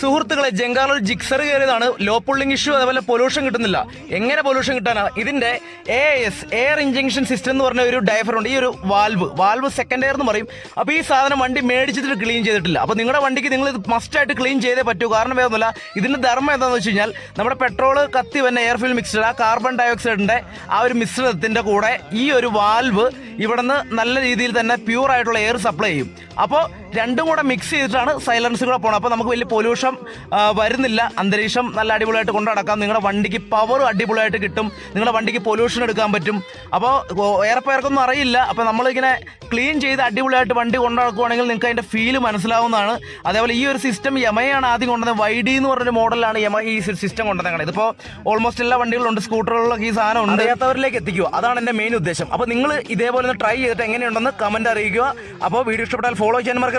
സുഹൃത്തുക്കളെ ജങ്കാറിൽ ജിക്സർ കയറിയതാണ്. ലോ പുള്ളിംഗ് ഇഷ്യൂ അതേപോലെ പൊല്യൂഷൻ കിട്ടുന്നില്ല. എങ്ങനെ പൊല്യൂഷൻ കിട്ടാനാ? ഇതിന്റെ A S air injection system എന്ന് പറഞ്ഞ ഒരു ഡയഫർ ഉണ്ട്. ഈ ഒരു വാൽവ് വാൽവ് സെക്കൻഡ് എയർ എന്ന് പറയും. അപ്പോൾ ഈ സാധനം വണ്ടി മേടിച്ചിട്ട് ക്ലീൻ ചെയ്തിട്ടില്ല. അപ്പോൾ നിങ്ങളുടെ വണ്ടിക്ക് നിങ്ങൾ ഇത് മസ്റ്റ് ആയിട്ട് ക്ലീൻ ചെയ്തേ പറ്റൂ. കാരണം വേറൊന്നുമില്ല. ഇതിന്റെ ധർമ്മം എന്താണെന്ന് വെച്ച് കഴിഞ്ഞാൽ നമ്മുടെ പെട്രോൾ കത്തി വന്ന എയർ ഫിൽ മിക്സ്ഡ് ആ കാർബൺ ഡയോക്സൈഡിന്റെ ആ ഒരു മിശ്രിതത്തിന്റെ കൂടെ ഈ ഒരു വാൽവ് ഇവിടുന്ന് നല്ല രീതിയിൽ തന്നെ പ്യൂർ ആയിട്ടുള്ള എയർ സപ്ലൈ ചെയ്യും. അപ്പോൾ രണ്ടും കൂടെ മിക്സ് ചെയ്തിട്ടാണ് സൈലൻസ് കൂടെ പോകണം അപ്പോൾ നമുക്ക് വലിയ പൊല്യൂഷൻ വരുന്നില്ല. അന്തരീക്ഷം നല്ല അടിപൊളിയായിട്ട് കൊണ്ടു നടക്കാം. നിങ്ങളുടെ വണ്ടിക്ക് പവർ അടിപൊളിയായിട്ട് കിട്ടും. നിങ്ങളുടെ വണ്ടിക്ക് പൊല്യൂഷൻ എടുക്കാൻ പറ്റും. അപ്പോൾ ഏറെ പേർക്കൊന്നും അറിയില്ല. അപ്പോൾ നമ്മളിങ്ങനെ ക്ലീൻ ചെയ്ത് അടിപൊളിയായിട്ട് വണ്ടി കൊണ്ടു നടക്കുവാണെങ്കിൽ നിങ്ങൾക്ക് അതിന്റെ ഫീൽ മനസ്സിലാവുന്നതാണ്. അതേപോലെ ഈ ഒരു സിസ്റ്റം യമയാണ് ആദ്യം കൊണ്ടുവന്നത്. വൈ ഡി എന്ന് പറഞ്ഞൊരു മോഡലാണ് യമ ഈ സിസ്റ്റം കൊണ്ടുവന്നത് ഇതിപ്പോൾ ഓൾമോസ്റ്റ് എല്ലാ വണ്ടികളുണ്ട് സ്കൂട്ടറുകളിലൊക്കെ ഈ സാധനം ഉണ്ട്. അറിയാത്തവരിലേക്ക് എത്തിക്കുക. അതാണ് എന്റെ മെയിൻ ഉദ്ദേശം. അപ്പോൾ നിങ്ങൾ ഇതേപോലെ ഒന്ന് ട്രൈ ചെയ്തിട്ട് എങ്ങനെയുണ്ടെന്ന് കമന്റ് അറിയിക്കുക. അപ്പോൾ വീഡിയോ ഇഷ്ടപ്പെട്ടാൽ ഫോളോ ചെയ്യാൻ മറക്കരുത്.